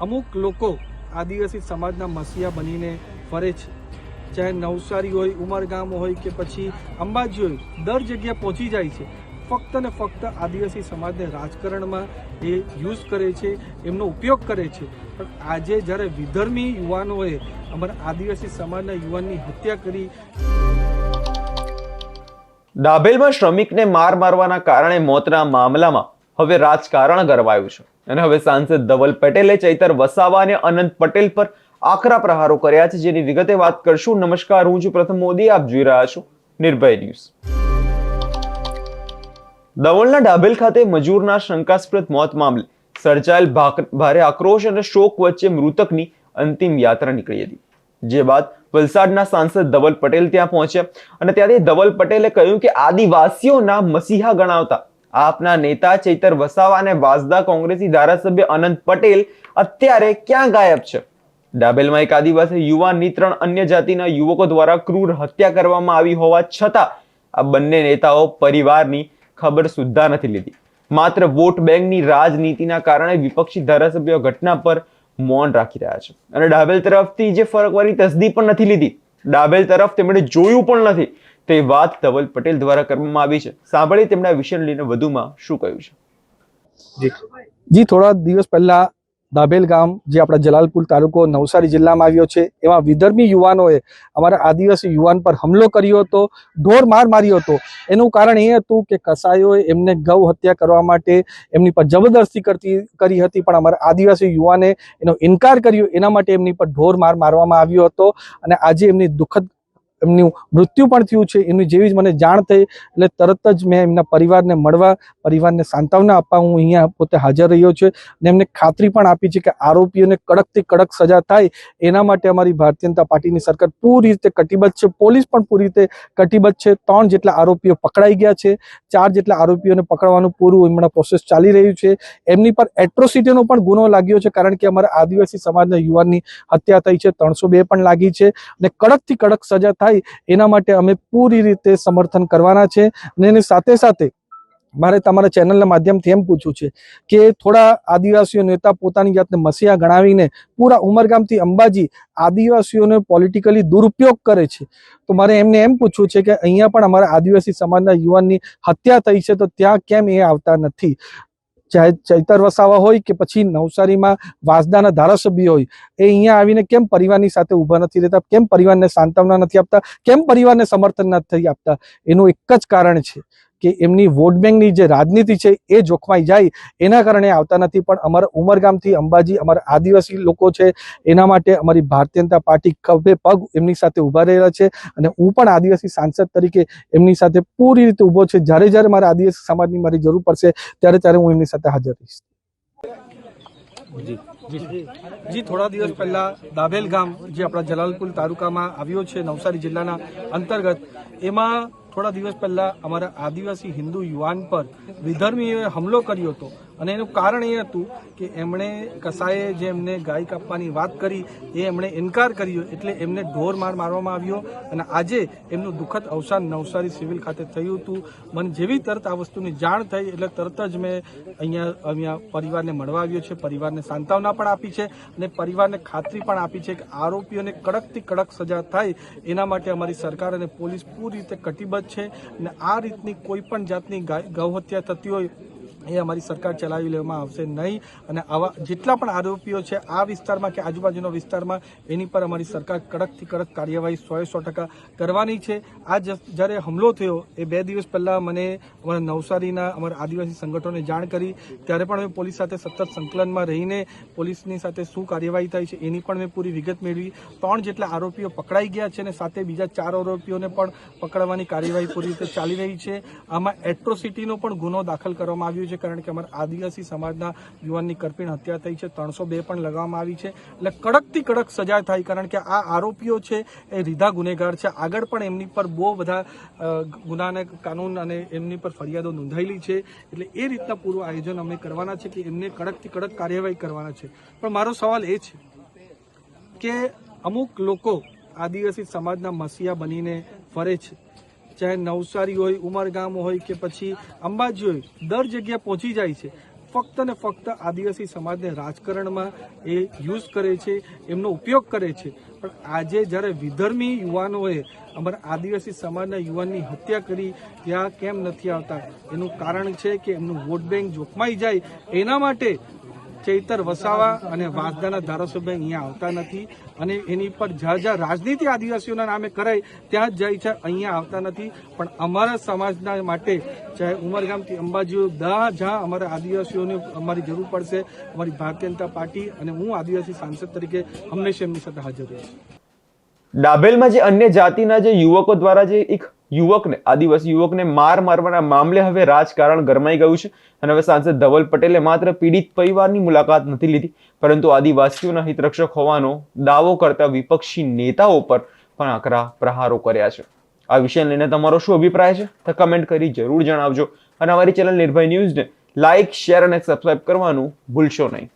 અમુક લોકો આદિવાસી સમાજના મસીહા બનીને ફરે છે. ચાહે નવસારી હોય, ઉમરગામ હોય કે પછી અંબાજી હોય, દર જગ્યાએ પહોંચી જાય છે. ફક્ત ને ફક્ત આદિવાસી સમાજને રાજકારણમાં એ યુઝ કરે છે, એમનો ઉપયોગ કરે છે. પણ આજે જ્યારે વિધર્મી યુવાનોએ અમારા આદિવાસી સમાજના યુવાનની હત્યા કરી ડાભેલમાં શ્રમિકને માર મારવાના કારણે મોતના મામલામાં હવે રાજકારણ ગરવાયું છે. અને હવે સાંસદ ધવલ પટેલે ચૈતર વસાવા અને અનંત પટેલ પર આકરા પ્રહારો કર્યા છે. જેની વિગતે વાત કરશું. નમસ્કાર, હું છું પ્રથમ મોદી. આપ જોઈ રહ્યા છો નિર્ભય ન્યૂઝ. દવલના ડાભેલ ખાતે મજૂરના શંકાસ્પદ મોત મામલે સર્જાયેલ ભારે આક્રોશ અને શોક વચ્ચે મૃતકની અંતિમ યાત્રા નીકળી હતી. જે બાદ વલસાડના સાંસદ ધવલ પટેલ ત્યાં પહોંચ્યા અને ત્યાંથી ધવલ પટેલે કહ્યું કે આદિવાસીઓના મસીહા ગણાવતા આપના નેતા ચૈતર વસાવા અને વાસદા કોંગ્રેસી ધારાસભ્ય અનંત પટેલ અત્યારે ક્યાં ગાયબ છે? ડાબેલમાં એક આદિવાસી યુવાનની ત્રણ અન્ય જાતિના યુવકો દ્વારા ક્રૂર હત્યા કરવામાં આવી હોવા છતાં આ બંને નેતાઓ પરિવારની ખબર સુદ્ધા નથી લીધી. માત્ર વોટ બેંકની રાજનીતિના કારણે વિપક્ષી ધારાસભ્યો ઘટના પર મૌન રાખી રહ્યા છે. અને ડાબેલ તરફથી જે ફરકવાની તસદી પણ નથી લીધી. ડાબેલ તરફ તેમણે જોયું પણ નથી. તે વાત ધવલ પટેલ દ્વારા કરવામાં આવી છે. સાંભળી તેમના વિષયને લઈને વધુમાં શું કહ્યું છે. જી. થોડા દિવસ પહેલા દાભેલ ગામ જે આપણા જલાલપુર તાલુકો નવસારી જિલ્લામાં આવ્યો છે, એમાં વિધર્મી યુવાનોએ અમારા આદિવાસી યુવાન પર હુમલો કર્યો હતો, ઢોર માર માર્યો હતો. એનું કારણ એ હતું કે કસાયોએ એમને ગૌ હત્યા કરવા માટે એમની પર જબરદસ્તી કરતી, કરી હતી, પણ અમારા આદિવાસી યુવાને એનો ઇનકાર કર્યો. એના માટે એમની પર ઢોર માર મારવામાં આવ્યો હતો અને આજે એમની દુઃખદ એમનું મૃત્યુ પણ થયું છે. એમની જેવી જ મને જાણ થઈ. એટલે તરત જ મેં એમના પરિવારને મળવા, પરિવારને સાંત્વના આપવા હું અહીંયા પોતે હાજર રહ્યો છું અને એમને ખાતરી પણ આપી છે કે આરોપીઓને કડકથી કડક સજા થાય. એના માટે અમારી ભારતીય જનતા પાર્ટીની સરકાર પૂરી રીતે કટિબદ્ધ છે. પોલીસ પણ પૂરી રીતે કટિબદ્ધ છે. ત્રણ જેટલા આરોપીઓ પકડાઈ ગયા છે. ચાર જેટલા આરોપીઓને પકડવાનું પૂરું હમણાં પ્રોસેસ ચાલી રહ્યું છે. એમની પર એટ્રોસિટીનો પણ ગુનો લાગ્યો છે કારણ કે અમારા આદિવાસી સમાજના યુવાનની હત્યા થઈ છે. ત્રણસો પણ લાગી છે અને કડકથી કડક સજા થાય. એના માટે અમે પૂરી રીતે સમર્થન કરવાના છે. અને એની સાથે સાથે મારે તમારા ચેનલના માધ્યમથી એમ પૂછવું છે કે થોડા આદિવાસીઓ નેતા પોતાની જાતને મસીહા ગણાવીને પૂરા ઉમરગામથી અંબાજી આદિવાસીઓને પોલિટિકલી દુરુપયોગ કરે છે. તો મારે એમને એમ પૂછવું છે કે અહીંયા પણ અમારા આદિવાસી સમાજના યુવાનની હત્યા થઈ છે તો ત્યાં કેમ એ આવતા નથી? ચાહે ચૈતર વસાવા હોય કે પછી નવસારીમાં વાસદાના ધારાસભ્ય હોય, એ અહીંયા આવીને કેમ પરિવારની સાથે ઊભા નથી રહેતા? કેમ પરિવારને સાંત્વના નથી આપતા? કેમ પરિવારને સમર્થન નથી આપતા? એનું એક જ કારણ છે. કે એમની વોટ બેંકની જે રાજનીતિ છે એ જોખમાઈ જાય, એના કારણે આવતા નથી. પણ અમારા ઉમરગામથી અંબાજી અમારા આદિવાસી લોકો છે, એના માટે અમારી ભારતીય જનતા પાર્ટી ખભે પગ એમની સાથે ઊભા રહેલા છે. અને હું પણ આદિવાસી સાંસદ તરીકે એમની સાથે પૂરી રીતે ઊભો છે. જ્યારે જ્યારે મારા આદિવાસી સમાજની મારી જરૂર પડશે, ત્યારે ત્યારે હું એમની સાથે હાજર રહીશ. જી. થોડા દિવસ પહેલા દાભેલ ગામ જે આપણા જલાલપુર તાલુકામાં આવ્યો છે, નવસારી જિલ્લાના અંતર્ગત, એમાં થોડા દિવસ પહેલા અમારા આદિવાસી હિન્દુ યુવાન પર વિધર્મીઓએ હુમલો કર્યો હતો. અને એનું કારણ એ હતું કે એમણે કસાએ જે એમને ગાય કાપવાની વાત કરી, એ એમણે ઇનકાર કર્યો એટલે એમને ઢોર માર મારવામાં આવ્યો અને આજે એમનું દુઃખદ અવસાન નવસારી સિવિલ ખાતે થયું હતું. મને જેવી તરત આ વસ્તુની જાણ થઈ એટલે તરત જ મેં અહીંયા અહીંયા પરિવારને મળવા આવ્યો છે, પરિવારને સાંત્વના પણ આપી છે અને પરિવારને ખાતરી પણ આપી છે કે આરોપીઓને કડકથી કડક સજા થાય એના માટે અમારી સરકાર અને પોલીસ પૂરી રીતે કટિબદ્ધ છે અને આ રીતની કોઈ પણ જાતની ગૌહત્યા થતી હોય એ અમારી સરકાર ચલાવી લેવામાં આવશે નહીં. અને આવા જેટલા પણ આરોપીઓ છે, આ વિસ્તારમાં કે આજુબાજુના વિસ્તારમાં, એની પર અમારી સરકાર કડકથી કડક કાર્યવાહી સો સો ટકા કરવાની છે. આ જ્યારે હુમલો થયો, એ બે દિવસ પહેલાં મને અમારા નવસારીના અમારા આદિવાસી સંગઠનોને જાણ કરી. ત્યારે પણ મેં પોલીસ સાથે સતત સંકલનમાં રહીને પોલીસની સાથે શું કાર્યવાહી થાય છે, એની પણ મેં પૂરી વિગત મેળવી. ત્રણ જેટલા આરોપીઓ પકડાઈ ગયા છે અને સાથે બીજા ચાર આરોપીઓને પણ પકડવાની કાર્યવાહી પૂરી રીતે ચાલી રહી છે. આમાં એટ્રોસિટીનો પણ ગુનો દાખલ કરવામાં આવ્યો છે. કારણ કે અમારા આદિવાસી સમાજના યુવાનની કરપીણ હત્યા થઈ છે. ત્રણસો બે પણ લગાવવામાં આવી છે. એટલે કડકથી કડક સજા થાય, કારણ કે આ આરોપીઓ છે એ રીધા ગુનેગાર છે. આગળ પણ એમની પર બહુ બધા ગુનાને કાનૂન અને એમની પર ફરિયાદો નોંધાયેલી છે. એટલે એ રીતના પૂરું આયોજન અમે કરવાના છે કે એમને કડકથી કડક કાર્યવાહી કરવાના છે. પણ મારો સવાલ એ છે કે અમુક લોકો આદિવાસી સમાજના મસીહા બનીને ફરે છે. ચાહે નવસારી હોય, ઉમરગામ હોય કે પછી અંબાજી હોય, દર જગ્યાએ પહોંચી જાય છે. ફક્ત ને ફક્ત આદિવાસી સમાજને રાજકારણમાં એ યુઝ કરે છે, એમનો ઉપયોગ કરે છે. પણ આજે જ્યારે વિધર્મી યુવાનોએ અમારા આદિવાસી સમાજના યુવાનની હત્યા કરી, ત્યાં કેમ નથી આવતા? એનું કારણ છે કે એમનું વોટ બેંક જોખમાઈ જાય. એના માટે ચૈતર વસાવા અને વાંસદાના ધારાસભ્ય અહીંયા આવતા નથી અને એની પર જ્યાં જ્યાં રાજનીતિ આદિવાસીઓના નામે કરાય ત્યાં જ જાય છે, અહીંયા આવતા નથી. પણ અમારા સમાજના માટે ચાહે ઉમરગામથી અંબાજીઓ દા જ્યાં અમારા આદિવાસીઓને અમારી જરૂર પડશે, અમારી ભારતીય જનતા પાર્ટી અને હું આદિવાસી સાંસદ તરીકે હંમેશા એમની સાથે હાજર રહીશ. ડાભેલમાં જે અન્ય જાતિના જે યુવકો દ્વારા જે એક યુવકને, આદિવાસી યુવકને માર મારવાના મામલે હવે રાજકારણ ગરમાઈ ગયું છે અને હવે સાંસદ ધવલ પટેલે માત્ર પીડિત પરિવારની મુલાકાત નથી લીધી, પરંતુ આદિવાસીઓના હિતરક્ષક હોવાનો દાવો કરતા વિપક્ષી નેતાઓ પર પણ આકરા પ્રહારો કર્યા છે. આ વિષયને લઈને તમારો શું અભિપ્રાય છે? તો કમેન્ટ કરી જરૂર જણાવજો અને અમારી ચેનલ નિર્ભય ન્યૂઝને લાઇક શેર અને સબસ્ક્રાઇબ કરવાનું ભૂલશો નહીં.